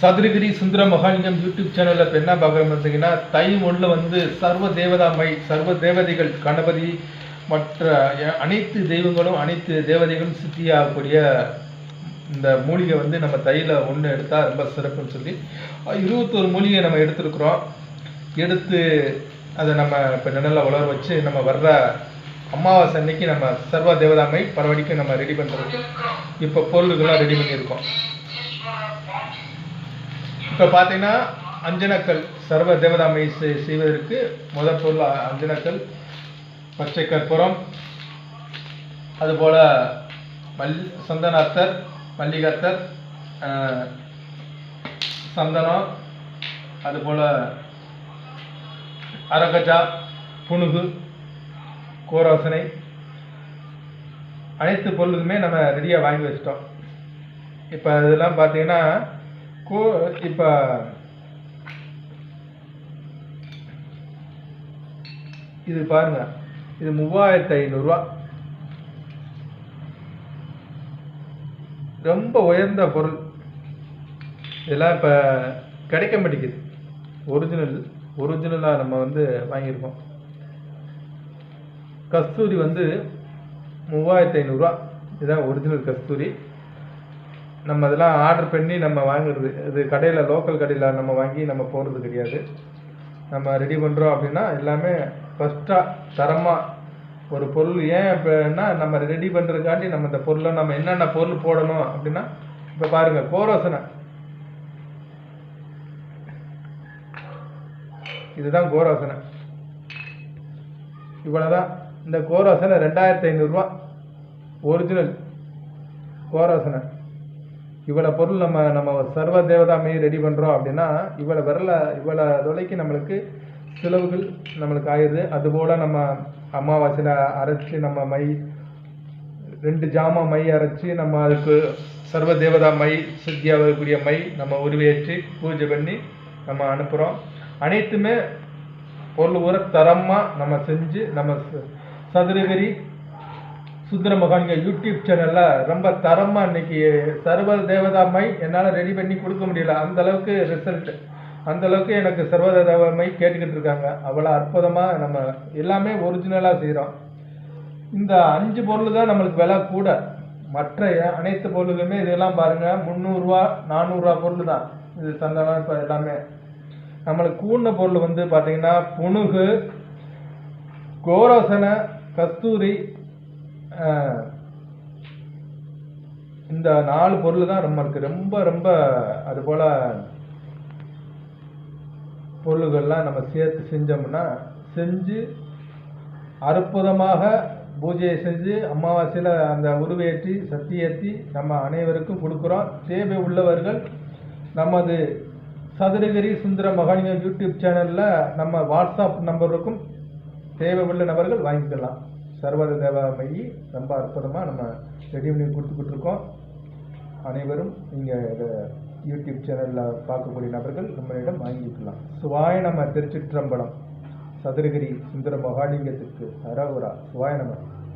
சதுரகிரி சுந்தர Mahalingam YouTube சேனலில் இப்போ என்ன பார்க்குறோம் பார்த்தீங்கன்னா தை ஒன்றில் வந்து சர்வ தேவதாமை சர்வ தேவதைகள் கணபதி மற்ற அனைத்து தெய்வங்களும் அனைத்து தேவதைகளும் சித்தியாகக்கூடிய இந்த மூலிகை வந்து நம்ம தையில் ஒன்று எடுத்தால் ரொம்ப சிறப்புன்னு சொல்லி இருபத்தொரு மூலிகை நம்ம எடுத்திருக்கிறோம். எடுத்து அதை நம்ம இப்போ நிழலில் உலர வச்சு நம்ம வர்ற அமாவாசை அன்னைக்கு நம்ம சர்வ தேவதாமை பரவடிக்கு நம்ம ரெடி பண்ணுறோம் இப்போ பொருளுக்கெல்லாம் ரெடி பண்ணியிருக்கோம். இப்போ பார்த்தீங்கன்னா அஞ்சனக்கல் சர்வ தேவதாமை செய்- செய்வதற்கு முதல் பொருள் அஞ்சனக்கல் பச்சை கற்பூரம் அதுபோல் மல் சந்தனாத்தர் மல்லிகத்தர் சந்தனம் அதுபோல் அரகஜா புனுகு கோரோசனை அனைத்து பொருளுக்குமே நம்ம ரெடியாக வாங்கி வச்சிட்டோம். இப்போ இதெல்லாம் பார்த்தீங்கன்னா கோ இப்போ இது பாருங்க. இது மூவாயிரத்து ஐநூறுரூவா ரொம்ப உயர்ந்த பொருள். இதெல்லாம் இப்போ கிடைக்க மாட்டேங்குது. ஒரிஜினல் ஒரிஜினலாக நம்ம வந்து வாங்கியிருக்கோம். கஸ்தூரி வந்து மூவாயிரத்து ஐநூறுரூவா இதுதான் ஒரிஜினல் கஸ்தூரி. நம்ம அதெல்லாம் ஆர்டர் பண்ணி நம்ம வாங்குறது. இது கடையில் லோக்கல் கடையில் நம்ம வாங்கி நம்ம போடுறது கிடையாது. நம்ம ரெடி பண்ணுறோம் அப்படின்னா எல்லாமே ஃபஸ்ட்டாக தரமாக ஒரு பொருள். ஏன் இப்போன்னா நம்ம ரெடி பண்ணுறதுக்காண்டி நம்ம இந்த பொருளை நம்ம என்னென்ன பொருள் போடணும் அப்படின்னா இப்போ பாருங்கள் கோரோசனை. இதுதான் கோரோசனை. இவ்வளோதான் இந்த கோரோசனை ரெண்டாயிரத்தி ஐநூறுரூவா ஒரிஜினல் கோரோசனை. இவ்வளோ பொருள் நம்ம நம்ம சர்வ தேவதாமையை ரெடி பண்ணுறோம் அப்படின்னா இவ்வளோ விரல இவ்வளோ தொலைக்கு நம்மளுக்கு செலவுகள் நம்மளுக்கு ஆயிடுது. அதுபோல் நம்ம அமாவாசையில் அரைச்சி நம்ம மை ரெண்டு ஜாமா மை அரைச்சி நம்ம அதுக்கு சர்வ தேவதா மை சித்தியாகக்கூடிய மை நம்ம உருவேற்றி பூஜை பண்ணி நம்ம அனுப்புகிறோம் அனைத்துமே பொருள் ஊற தரமாக நம்ம செஞ்சு நம்ம ச- சதுரகிரி சுந்தர மகான்கள் யூடியூப் சேனலில் ரொம்ப தரமாக இன்னைக்கு சர்வ தேவதாமை என்னால் ரெடி பண்ணி கொடுக்க முடியல. அந்த அளவுக்கு ரிசல்ட் அந்த அளவுக்கு எனக்கு சர்வ தேவதாமை கேட்டுக்கிட்டு இருக்காங்க. அவ்வளோ அற்புதமாக நம்ம எல்லாமே ஒரிஜினலாக செய்கிறோம் இந்த அஞ்சு பொருள் தான் நம்மளுக்கு விலை கூட. மற்ற அனைத்து பொருளுமே இதெல்லாம் பாருங்கள் முந்நூறுரூவா நானூறுரூவா பொருள் தான். இது சந்தனம் இப்போ எல்லாமே. நம்மளுக்கு கூடின பொருள் வந்து பார்த்தீங்கன்னா புனுகு கோரோசனை கஸ்தூரி இந்த நாலு பொருள் தான் ரொம்ப இருக்குது ரொம்ப ரொம்ப அதுபோல் பொருள்கள்லாம் நம்ம சேர்த்து செஞ்சோம்னா செஞ்சு அற்புதமாக பூஜையை செஞ்சு அமாவாசையில் அந்த உருவேற்றி சத்தியேற்றி நம்ம அனைவருக்கும் கொடுக்குறோம். தேவை உள்ளவர்கள் நமது சதுரகிரி சுந்தர மகாலிங்கம் யூடியூப் சேனலில் நம்ம வாட்ஸ்அப் நம்பருக்கும் தேவை உள்ள நபர்கள் வாங்கிக்கலாம். சர்வத தேவ ரொம்ப அற்புதமாக நம்ம ரெடி பண்ணி கொடுத்துக்கிட்டு இருக்கோம் அனைவரும் நீங்கள் இதை யூடியூப் சேனலில் பார்க்கக்கூடிய நபர்கள் நம்மளிடம் வாங்கிக்கலாம். சுவாய நம்ம திருச்சிற்றம்பலம் சதுரகிரி சுந்தர மகாலிங்கத்துக்கு அரவுரா சுவாய நம்ம